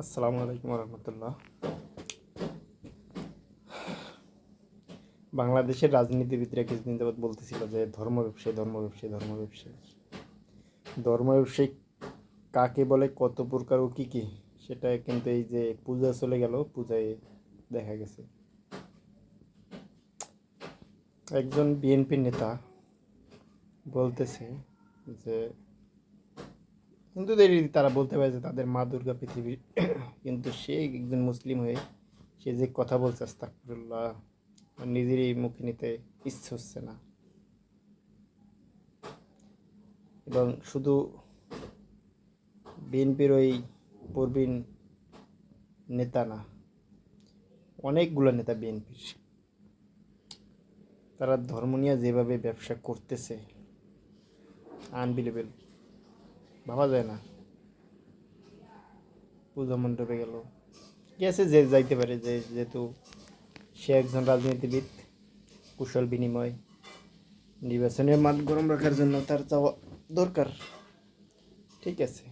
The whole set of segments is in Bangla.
আসসালামু আলাইকুম রহমতুল্লাহ বাংলাদেশের রাজনীতিবিদরা কিছুদিন যাবৎ বলতেছিল যে ধর্ম ব্যবসায়ী ধর্ম ব্যবসায়ী ধর্ম ব্যবসায়ী। ধর্ম ব্যবসায়ী কাকে বলে, কত প্রকার ও কী কী, সেটা কিন্তু এই যে পূজা চলে গেল, পূজায় দেখা গেছে। একজন বিএনপি নেতা বলতেছে যে হিন্দুদের তারা বলতে পারে যে তাদের মা দুর্গা পৃথিবীর কিন্তু সে একজন মুসলিম হয়ে সে যে কথা বলছে আস্তাকফিরুল্লাহ নিজেরই মুখে নিতে ইচ্ছে হচ্ছে না। এবং শুধু বিএনপির ওই প্রবীণ নেতা না, অনেকগুলো নেতা বিএনপির। তারা ধর্ম নিয়ে যেভাবে ব্যবসা করতেছে আনবিলেবেল ভাবা যায় না। পূজা মণ্ডপে গেল। গেছে যে যাইতে পারে, যে যেহেতু সে একজন রাজনীতিবিদ, কুশল বিনিময়, নির্বাচনের মান গরম রাখার জন্য তার যাওয়া দরকার। ঠিক আছে।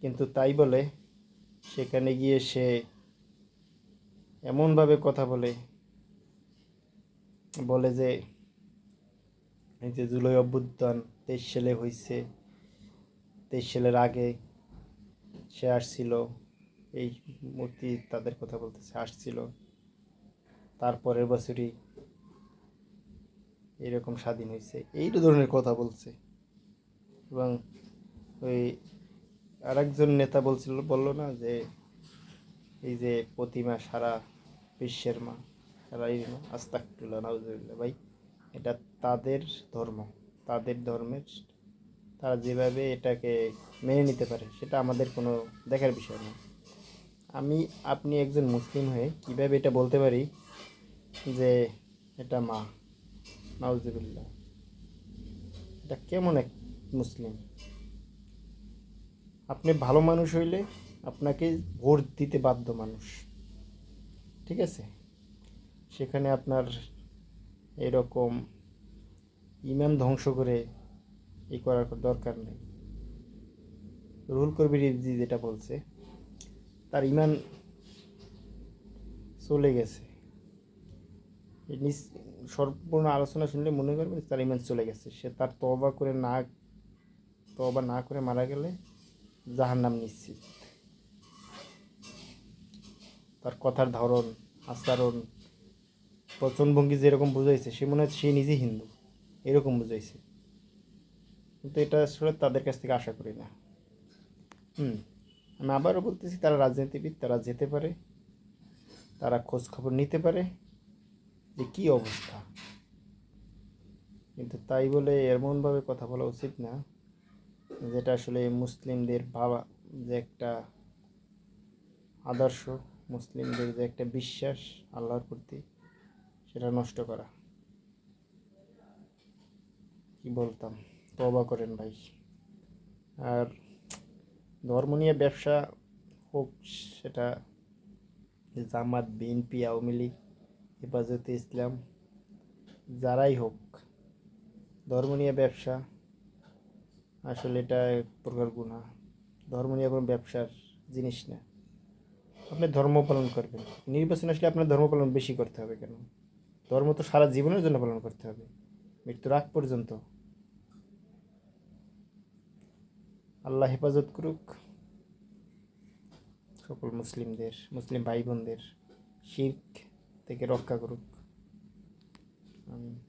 কিন্তু তাই বলে সেখানে গিয়ে সে এমনভাবে কথা বলে বলে যে, এই যে জুলাই অভ্যুত্থান, তেইশ সালে হয়েছে তেইশ সালের আগে সে আসছিল, এই মূর্তি তাদের কথা বলতেছে, আসছিল। তারপরের বছরই এইরকম স্বাধীন হয়েছে। এই ধরনের কথা বলছে। এবং ওই আরেকজন নেতা বলছিল, বলল না যে, এই যে প্রতিমা সারা বিশ্বের মা, সারা এই মা নাউজুবিল্লাহ, ভাই, এটা তাদের ধর্ম, তাদের ধর্মের তারা যেভাবে এটাকে মেনে নিতে পারে, সেটা আমাদের কোনো দেখার বিষয় না। আমি, আপনি একজন মুসলিম হয়ে কীভাবে এটা বলতে পারি যে এটা মা? নাউজুবিল্লাহ। এটা কেমন এক মুসলিম? আপনি ভালো মানুষ হইলে আপনাকে ভোট দিতে বাধ্য মানুষ। ঠিক আছে? সেখানে আপনার এরকম ইমান ধ্বংস করে ই করার দরকার নেই। রুহুল কবির রিজভি যেটা বলছে, তার ইমান চলে গেছে। সম্পূর্ণ আলোচনা শুনলে মনে করবেন তার ইমান চলে গেছে। সে তার তবা করে না তবা না করে মারা গেলে জাহার নাম নিশ্চিত। তার কথার ধরন, আচরণ বচনভঙ্গি যেরকম বুঝাইছে, সে মনে হয় সে নিজেই হিন্দু। এরকম বুঝাইছে। কিন্তু এটা আসলে তাদের কাছ থেকে আশা করি না। হুম, আমি আবারও বলতেছি, তারা রাজনীতিবিদ, তারা যেতে পারে। তারা খোঁজ খবর নিতে পারে যে কী অবস্থা। কিন্তু তাই বলে এমনভাবে কথা বলা উচিত না যেটা আসলে মুসলিমদের ভাবা যে একটা আদর্শ, মুসলিমদের যে একটা বিশ্বাস আল্লাহর প্রতি, সেটা নষ্ট করা। কি বলতাম? তবা করেন ভাই। আর ধর্ম নিয়ে ব্যবসা হোক, সেটা জামাত, বিএনপি, আওয়ামী লীগ, হেফাজতে, ইসলাম, যারাই হোক ধর্ম নিয়ে ব্যবসা আসলে এটা এক প্রকার গুণা ধর্ম নিয়ে কোনো ব্যবসার জিনিস না। আপনি ধর্ম পালন করবেন। নির্বাচন আসলে আপনার ধর্ম পালন বেশি করতে হবে কেন? ধর্ম তো সারা জীবনের জন্য পালন করতে হবে। মৃত্যুর আগ পর্যন্ত আল্লাহ হেফাজত করুক। সকল মুসলিমদের মুসলিম ভাই বোনদের শির্ক থেকে রক্ষা করুক। আমিন।